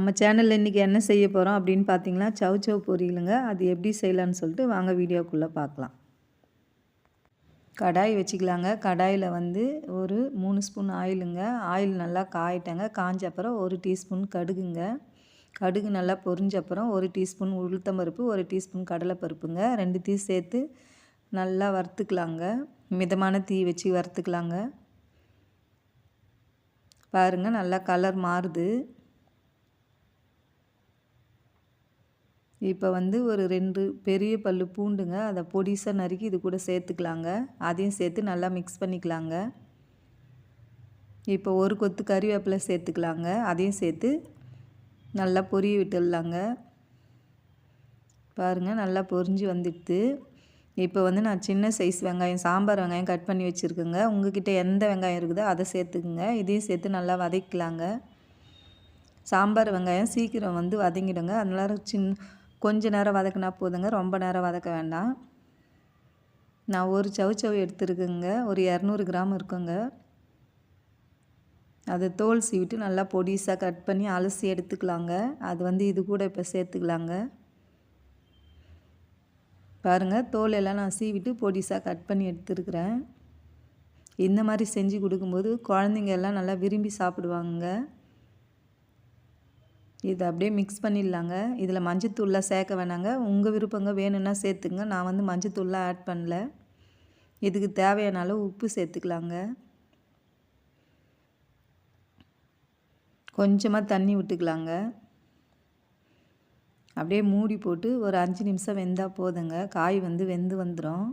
நம்ம சேனலில் இன்றைக்கி என்ன செய்ய போகிறோம் அப்படின்னு பார்த்தீங்கன்னா சவ் சவ் பொரியலுங்க. அது எப்படி செய்யலான்னு சொல்லிட்டு வாங்க வீடியோக்குள்ளே பார்க்கலாம் கடாய் வச்சுக்கலாங்க. கடாயில் வந்து ஒரு மூணு ஸ்பூன் ஆயிலுங்க. ஆயில் நல்லா காயிட்டாங்க. காஞ்ச அப்புறம் ஒரு டீஸ்பூன் கடுகுங்க. கடுகு நல்லா பொரிஞ்ச அப்புறம் ஒரு டீஸ்பூன் உளுத்தம்பருப்பு ஒரு டீஸ்பூன் கடலைப்பருப்புங்க. ரெண்டு டீ சேர்த்து நல்லா வறுத்துக்கலாங்க. மிதமான தீ வச்சு வறுத்துக்கலாங்க. பாருங்கள் நல்லா கலர் மாறுது. இப்போ வந்து ஒரு ரெண்டு பெரிய பல் பூண்டுங்க அதை பொடிசாக நறுக்கி இது கூட சேர்த்துக்கலாங்க. அதையும் சேர்த்து நல்லா மிக்ஸ் பண்ணிக்கலாங்க. இப்போ ஒரு கொத்து கறிவேப்பிலை சேர்த்துக்கலாங்க. அதையும் சேர்த்து நல்லா பொரிய விட்டுடலாங்க. பாருங்கள் நல்லா பொரிஞ்சு வந்துடுது. இப்போ வந்து நான் சின்ன சைஸ் வெங்காயம் சாம்பார் வெங்காயம் கட் பண்ணி வச்சுருக்கேங்க. உங்ககிட்ட எந்த வெங்காயம் இருக்குதோ அதை சேர்த்துக்குங்க. இதையும் சேர்த்து நல்லா வதக்கலாங்க சாம்பார் வெங்காயம் சீக்கிரம் வந்து வதங்கிடுங்க. அதனால சின்ன கொஞ்ச நேரம் வதக்கினா போதுங்க. ரொம்ப நேரம் வதக்க வேண்டாம். நான் ஒரு சவு எடுத்துருக்குங்க. ஒரு இரநூறு கிராம் இருக்குங்க. அதை தோல் சீவிட்டு நல்லா பொடிசாக கட் பண்ணி அலசி எடுத்துக்கலாங்க. அது வந்து இது கூட இப்போ சேர்த்துக்கலாங்க. பாருங்கள் தோல் எல்லாம் நான் சீவிட்டு பொடிசாக கட் பண்ணி எடுத்துருக்குறேன். இந்த மாதிரி செஞ்சு கொடுக்கும்போது குழந்தைங்க எல்லாம் நல்லா விரும்பி சாப்பிடுவாங்க இதை அப்படியே மிக்ஸ் பண்ணிடலாங்க. இதில் மஞ்சத்தூள்லாம் சேர்க்க வேணாங்க. உங்கள் விருப்பங்க வேணும்னா சேர்த்துங்க நான் வந்து மஞ்சத்தூள்லாம் ஆட் பண்ணல. இதுக்கு தேவையான அளவு உப்பு சேர்த்துக்கலாங்க. கொஞ்சமாக தண்ணி விட்டுக்கலாங்க. அப்படியே மூடி போட்டு ஒரு அஞ்சு நிமிஷம் வெந்தால் போதுங்க. காய் வந்து வெந்து வந்துடும்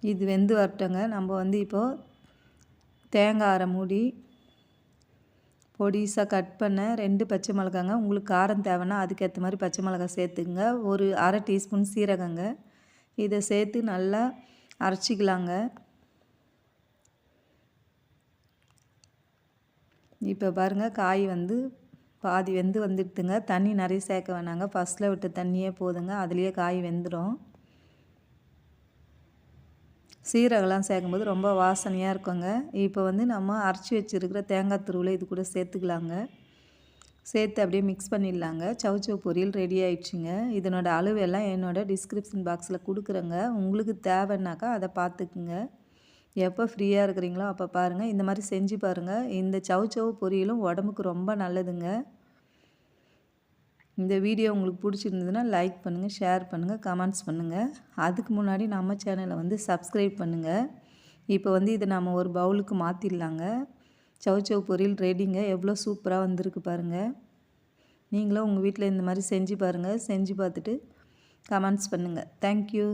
இது வெந்து வரட்டங்க. நம்ம வந்து இப்போது தேங்காய் அரை மூடி பொடிசாக கட் பண்ண ரெண்டு பச்சை மிளகாங்க. உங்களுக்கு காரம் தேவைன்னா அதுக்கேற்ற மாதிரி பச்சை மிளகா சேர்த்துங்க. ஒரு அரை டீஸ்பூன் சீரகங்க. இதை சேர்த்து நல்லா அரைச்சிக்கலாங்க. இப்போ பாருங்கள் காய் வந்து பாதி வெந்து வந்துடுதுங்க. தண்ணி நிறைய சேர்க்க வேணாங்க. ஃபஸ்ட்டில் விட்ட தண்ணியே போதுங்க. அதுலேயே காய் வெந்துடும் சீரகம்லாம் சேர்க்கும்போது ரொம்ப வாசனையாக இருக்குங்க. இப்போ வந்து நம்ம அரைச்சி வச்சுருக்கிற தேங்காய் துருவில் இது கூட சேர்த்துக்கலாங்க. சேர்த்து அப்படியே மிக்ஸ் பண்ணிடலாங்க. சவு பொரியல் ரெடி ஆயிடுச்சுங்க. இதனோட அளவெல்லாம் என்னோடய டிஸ்கிரிப்ஷன் பாக்ஸில் கொடுக்குறேங்க. உங்களுக்கு தேவைன்னாக்கா அதை பார்த்துக்குங்க. எப்போ ஃப்ரீயாக இருக்கிறீங்களோ அப்போ பாருங்கள் இந்த மாதிரி செஞ்சு பாருங்கள் இந்த சவு சவு பொரியலும் உடம்புக்கு ரொம்ப நல்லதுங்க. இந்த வீடியோ உங்களுக்கு பிடிச்சிருந்ததுன்னா லைக் பண்ணுங்கள் ஷேர் பண்ணுங்கள் கமெண்ட்ஸ் பண்ணுங்கள் அதுக்கு முன்னாடி நம்ம சேனலை வந்து சப்ஸ்கிரைப் பண்ணுங்கள் இப்போ வந்து இதை நம்ம ஒரு பவுலுக்கு மாற்றிடலாங்க சவு சவ் பொரியல் ரெடிங்க எவ்வளோ சூப்பராக வந்திருக்கு பாருங்கள் நீங்களும் உங்கள் வீட்டில் இந்த மாதிரி செஞ்சு பாருங்கள் செஞ்சு பார்த்துட்டு கமெண்ட்ஸ் பண்ணுங்கள் தேங்க்யூ